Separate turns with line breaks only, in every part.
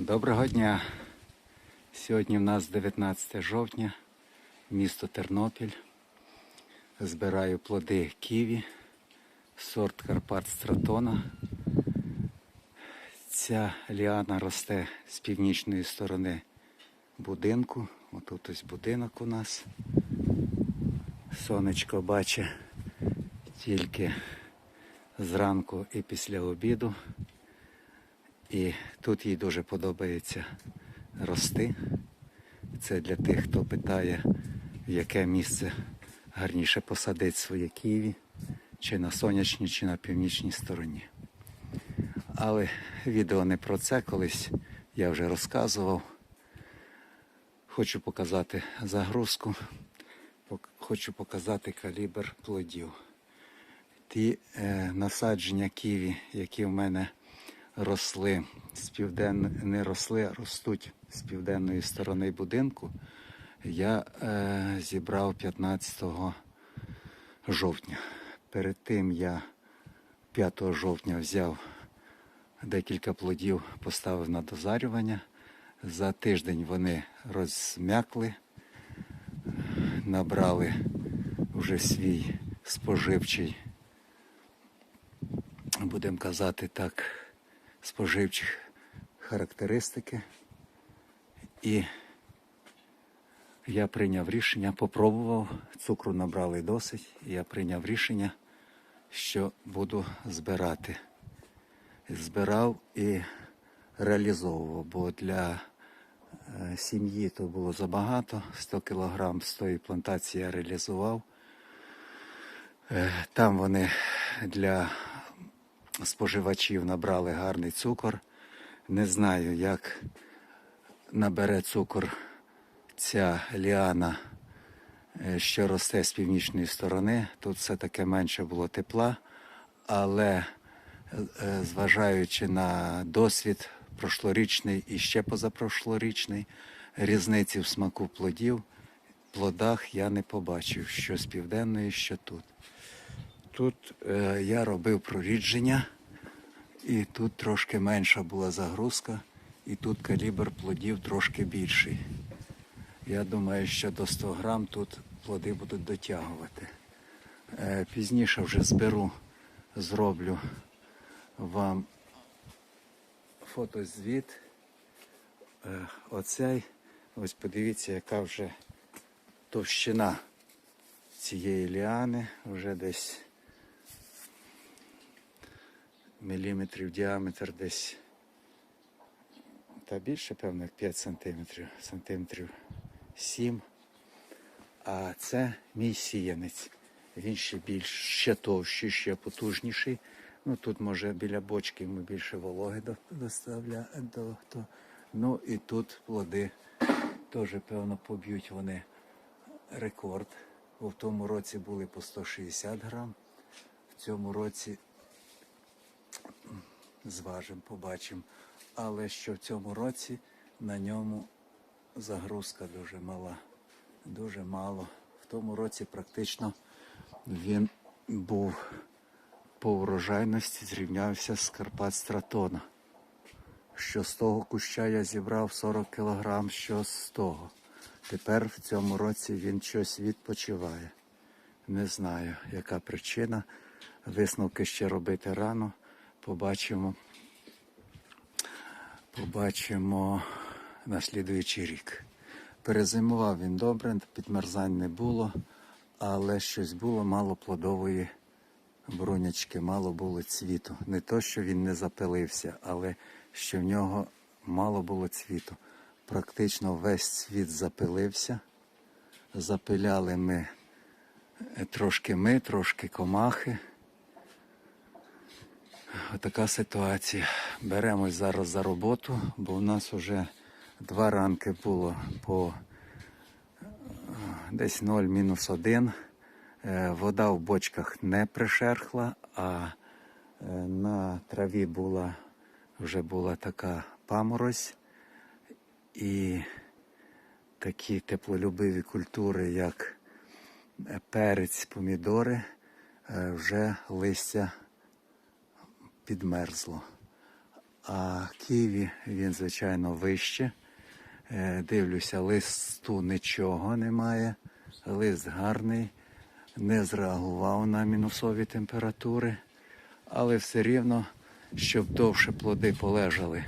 Доброго дня. Сьогодні в нас 19 жовтня, місто Тернопіль. Збираю плоди ківі, сорт Карпат Стратона. Ця ліана росте з північної сторони будинку. Отут ось будинок у нас. Сонечко бачить тільки зранку і після обіду. І тут їй дуже подобається рости. Це для тих, хто питає, в яке місце гарніше посадити своє ківі, чи на сонячній, чи на північній стороні. Але відео не про це, колись я вже розказував. Хочу показати загрузку, хочу показати калібр плодів. Ті е, насадження ківі, які в мене росли з південної, не росли, а ростуть з південної сторони будинку, я е, зібрав 15 жовтня. Перед тим я 5 жовтня взяв декілька плодів, поставив на дозарювання. За тиждень вони розм'якли, набрали вже свій споживчий, будемо казати так, споживчих характеристики. І я прийняв рішення, попробував, цукру набрали досить, і я прийняв рішення, що буду збирати. Збирав і реалізовував, бо для е, сім'ї то було забагато. 100 кілограм з тої плантації я реалізував. Е, Там вони для споживачів набрали гарний цукор. Не знаю, як набере цукор ця ліана, е, що росте з північної сторони. Тут все таки менше було тепла, але е, зважаючи на досвід прошлорічний і ще позапрошлорічний, різниці в смаку плодів, плодах я не побачив, що з південної, що тут. Тут е, я робив прорідження, і тут трошки менша була загрузка, і тут калібр плодів трошки більший. Я думаю, що до 100 грам тут плоди будуть дотягувати. Е, пізніше вже зберу, зроблю вам фотозвіт. Е, оцей, ось подивіться, яка вже товщина цієї ліани, вже десь міліметрів діаметр десь та більше, певно, як 5 сантиметрів, сантиметрів 7. А це мій сіянець. Він ще більш ще товщий, ще потужніший. Ну тут може біля бочки йому більше вологи до- доставля до то. Ну і тут плоди теж, певно, поб'ють вони рекорд. Бо в тому році були по 160 грам. В цьому році зважимо, побачимо. Але що в цьому році на ньому загрузка дуже мала. Дуже мало. В тому році практично він був по урожайності зрівнявся з Карпат Стратона. Що з того куща я зібрав 40 кг, що з того. Тепер в цьому році він щось відпочиває. Не знаю, яка причина. Висновки ще робити рано. Побачимо. Побачимо на слідуючий рік. Перезимував він добре, підмерзань не було, але щось було мало плодової брунячки, мало було цвіту. Не то, що він не запилився, але що в нього мало було цвіту. Практично весь цвіт запилився. Запиляли ми трошки ми, трошки комахи. Отака ситуація. Беремось зараз за роботу, бо в нас вже два ранки було по е, десь 0 мінус 1. Вода в бочках не пришерхла, а е, на траві була вже була така паморозь. І такі теплолюбиві культури, як е, перець, помідори, е, вже листя підмерзло. А Києві він, звичайно, вище. Е, Дивлюся, листу нічого немає. Лист гарний, не зреагував на мінусові температури, але все рівно, щоб довше плоди полежали,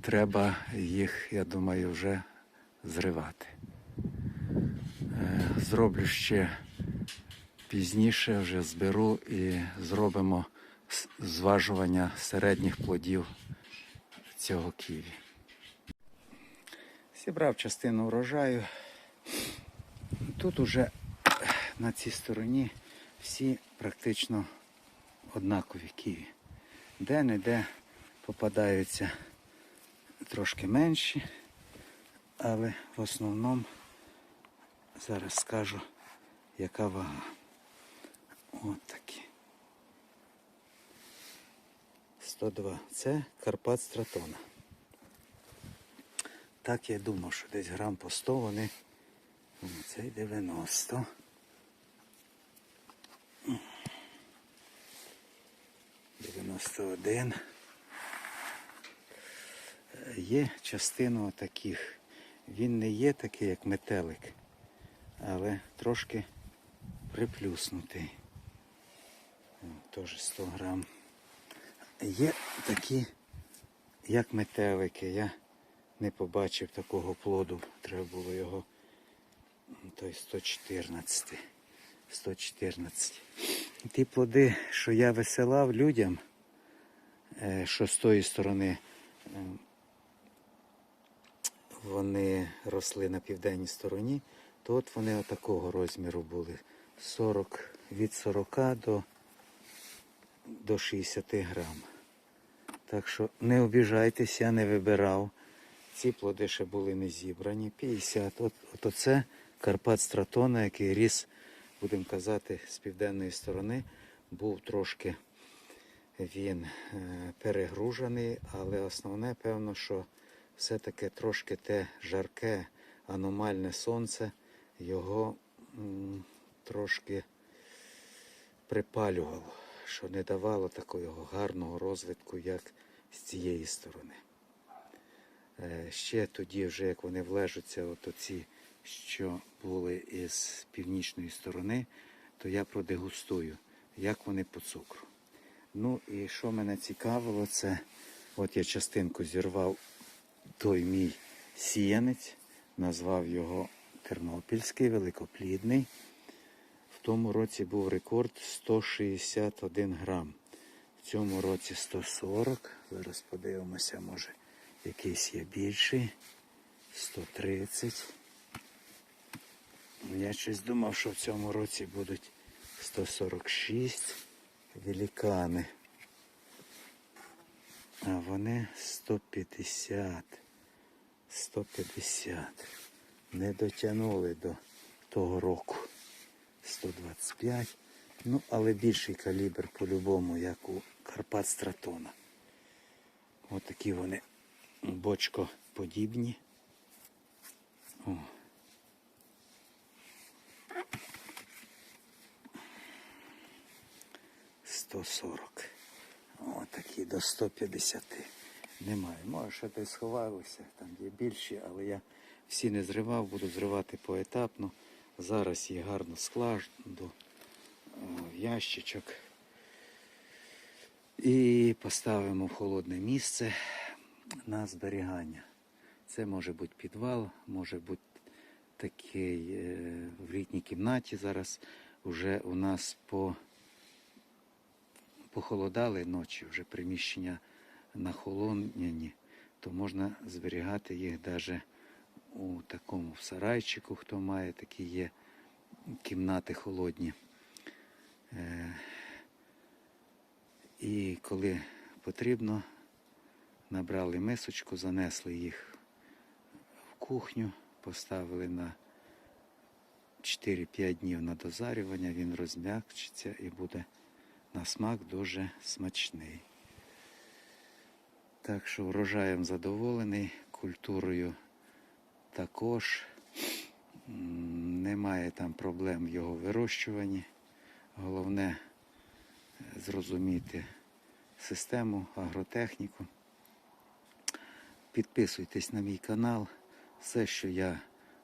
треба їх, я думаю, вже зривати. Е, Зроблю ще пізніше, вже зберу і зробимо зважування середніх плодів цього ківі. Зібрав частину врожаю. Тут уже на цій стороні всі практично однакові ківі. Де-не-де попадаються трошки менші, але в основному зараз скажу, яка вага. От такі. 102. Це Карпат Стратона. Так я думав, що десь грам по 100 вони. Цей 90. Дев'яносто один. Е, Є частина таких. Він не є такий, як метелик, але трошки приплюснутий. Теж 100 грам. Є такі, як метелики. Я не побачив такого плоду. Треба було його. Той 114. 114. Ті плоди, що я висилав людям, е, що з тої сторони е, вони росли на південній стороні, то от вони отакого розміру були. 40, від 40 до, до 60 грам. Так що не обіжайтесь, я не вибирав. Ці плоди ще були не зібрані. 50. От, от оце Карпат Стратона, який ріс, будемо казати, з південної сторони, був трошки він е, перегружений, але основне, певно, що все-таки трошки те жарке аномальне сонце його м, трошки припалювало, що не давало такого гарного розвитку, як з цієї сторони. Е, Ще тоді, вже як вони влежуться, от оці, що були із північної сторони, то я продегустую, як вони по цукру. Ну і що мене цікавило, це от я частинку зірвав той мій сіянець, назвав його Тернопільський, великоплідний. Тому році був рекорд 161 грам. В цьому році 140. Зараз подивимося, може якийсь є більший. 130. Я щось думав, що в цьому році будуть 146 великани. А вони 150. 150. Не дотягнули до того року. 125. Ну, але більший калібр по-любому, як у Карпат Стратона. Ось такі вони бочкоподібні. О. Сто сорок. О, такі до 150. Немає. Може, ще десь сховалися, там є більші, але я всі не зривав, буду зривати поетапно. Зараз їх гарно складу в ящичок. І поставимо в холодне місце на зберігання. Це може бути підвал, може бути такий е, в літній кімнаті. Зараз вже у нас по похолодали ночі, вже приміщення нахолонені, то можна зберігати їх навіть у такому сарайчику, хто має такі є кімнати холодні. Е, І коли потрібно, набрали мисочку, занесли їх в кухню, поставили на 4-5 днів на дозарювання, він розм'якчиться і буде на смак дуже смачний. Так що врожаєм задоволений, культурою також. Немає там проблем в його вирощуванні. Головне е, зрозуміти, систему, агротехніку. Підписуйтесь на мій канал. Все, що я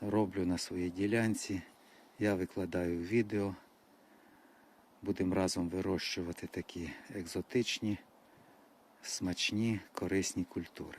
роблю на своїй ділянці, я викладаю відео. Будемо разом вирощувати такі екзотичні, смачні, корисні культури.